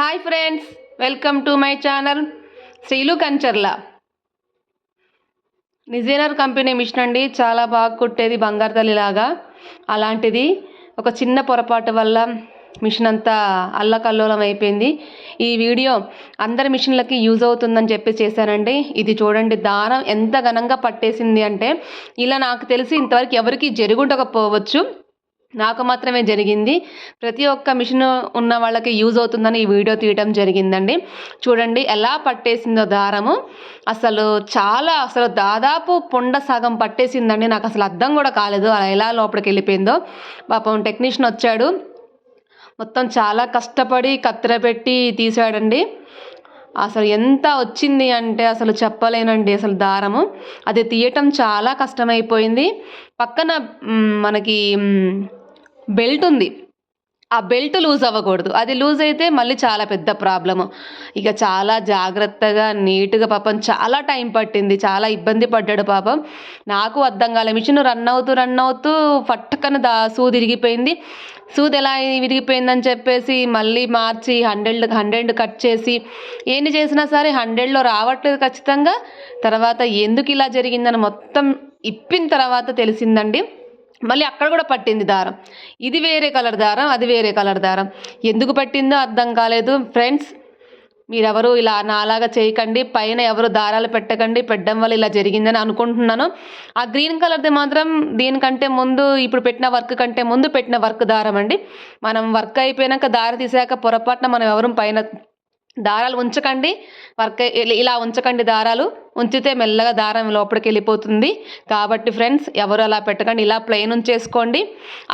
Hi friends welcome to my channel Srilu Kancharla. నిజేనర్ company machine అండి చాలా బాగా కుట్టేది బంగారు తల్లిలాగా అలాంటిది ఒక చిన్న పొరపాటు వల్ల మిషన్ అంతా అల్లకల్లోలం అయిపోయింది. ఈ వీడియో అందరి మిషన్లకి యూజ్ అవుతుందని చెప్పి చేశానండి. ఇది చూడండి దారం ఎంత ఘనంగా పట్టేసింది అంటే ఇలా నాకు తెలిసి ఇంతవరకు ఎవరికి జరుగుండకపోవచ్చు. నాకు మాత్రమే జరిగింది. ప్రతి ఒక్క మిషన్ ఉన్న వాళ్ళకి యూజ్ అవుతుందని ఈ వీడియో తీయడం జరిగిందండి. చూడండి ఎలా పట్టేసిందో దారము. అసలు చాలా అసలు దాదాపు పొండ సగం పట్టేసిందండి. నాకు అసలు అర్థం కూడా కాలేదు అలా ఎలా లోపలికి వెళ్ళిపోయిందో. పాపం టెక్నీషియన్ వచ్చాడు. మొత్తం చాలా కష్టపడి కత్తెర పెట్టి తీసాడండి. అసలు ఎంత వచ్చింది అంటే అసలు చెప్పలేనండి అసలు దారము. అది తీయటం చాలా కష్టమైపోయింది. పక్కన మనకి బెల్ట్ ఉంది. ఆ బెల్ట్ లూజ్ అవ్వకూడదు. అది లూజ్ అయితే మళ్ళీ చాలా పెద్ద ప్రాబ్లము. ఇక చాలా జాగ్రత్తగా నీట్గా పాపం చాలా టైం పట్టింది. చాలా ఇబ్బంది పడ్డాడు పాపం. నాకు అర్థం కాలే. మిషన్ రన్ అవుతూ రన్ అవుతూ పట్టకన దా సూది తిరిగిపోయింది. సూది ఎలా విరిగిపోయిందని చెప్పేసి మళ్ళీ మార్చి హండ్రెడ్ హండ్రెడ్ కట్ చేసి ఏంటి చేసినా సరే హండ్రెడ్లో రావట్లేదు ఖచ్చితంగా. తర్వాత ఎందుకు ఇలా జరిగిందని మొత్తం ఇప్పిన తర్వాత తెలిసిందండి. మళ్ళీ అక్కడ కూడా పట్టింది దారం. ఇది వేరే కలర్ దారం అది వేరే కలర్ దారం. ఎందుకు పట్టిందో అర్థం కాలేదు. ఫ్రెండ్స్ మీరెవరు ఇలా నాలాగా చేయకండి పైన ఎవరు దారాలు పెట్టకండి పెట్టడం వల్ల ఇలా జరిగిందని అనుకుంటున్నాను. ఆ గ్రీన్ కలర్ది మాత్రం దీనికంటే ముందు ఇప్పుడు పెట్టిన వర్క్ కంటే ముందు పెట్టిన వర్క్ దారం అండి. మనం వర్క్ అయిపోయాక దారి తీసాక పొరపాటున మనం ఎవరు పైన దారాలు ఉంచకండి. వర్క్ ఇలా ఉంచకండి దారాలు. ఉంచితే మెల్లగా దారం లోపలికి వెళ్ళిపోతుంది. కాబట్టి ఫ్రెండ్స్ ఎవరు అలా పెట్టకండి. ఇలా ప్లెయిన్ ఉంచేసుకోండి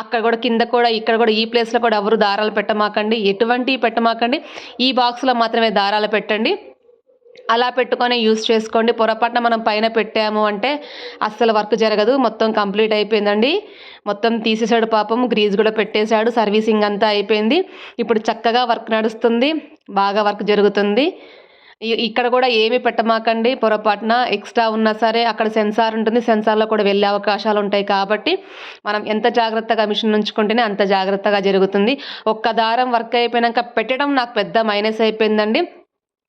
అక్కడ కూడా కింద కూడా ఇక్కడ కూడా ఈ ప్లేస్లో కూడా ఎవరు దారాలు పెట్టమాకండి. ఎటువంటి పెట్టమాకండి. ఈ బాక్స్లో మాత్రమే దారాలు పెట్టండి. అలా పెట్టుకొని యూస్ చేసుకోండి. పొరపాటున మనం పైన పెట్టాము అంటే అస్సలు వర్క్ జరగదు. మొత్తం కంప్లీట్ అయిపోయిందండి. మొత్తం తీసేసాడు పాపం. గ్రీజ్ కూడా పెట్టేశాడు. సర్వీసింగ్ అంతా అయిపోయింది. ఇప్పుడు చక్కగా వర్క్ నడుస్తుంది. బాగా వర్క్ జరుగుతుంది. ఇక్కడ కూడా ఏమి పెట్టమాకండి. పొరపాటున ఎక్స్ట్రా ఉన్నా సరే అక్కడ సెన్సార్ ఉంటుంది. సెన్సార్లో కూడా వెళ్ళే అవకాశాలు ఉంటాయి కాబట్టి మనం ఎంత జాగ్రత్తగా మిషన్ ఉంచుకుంటేనే అంత జాగ్రత్తగా జరుగుతుంది. ఒక్క దారం వర్క్ అయిపోయినాక పెట్టడం నాకు పెద్ద మైనస్ అయిపోయిందండి.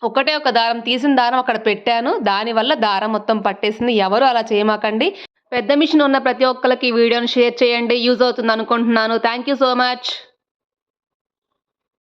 ఒకటే ఒక దారం తీసిన దారం అక్కడ పెట్టాను. దానివల్ల దారం మొత్తం పట్టేసింది. ఎవరు అలా చేయమాకండి. పెద్ద మిషన్ ఉన్న ప్రతి ఒక్కరికి ఈ వీడియోని షేర్ చేయండి. యూజ్ అవుతుంది అనుకుంటున్నాను. Thank you so much.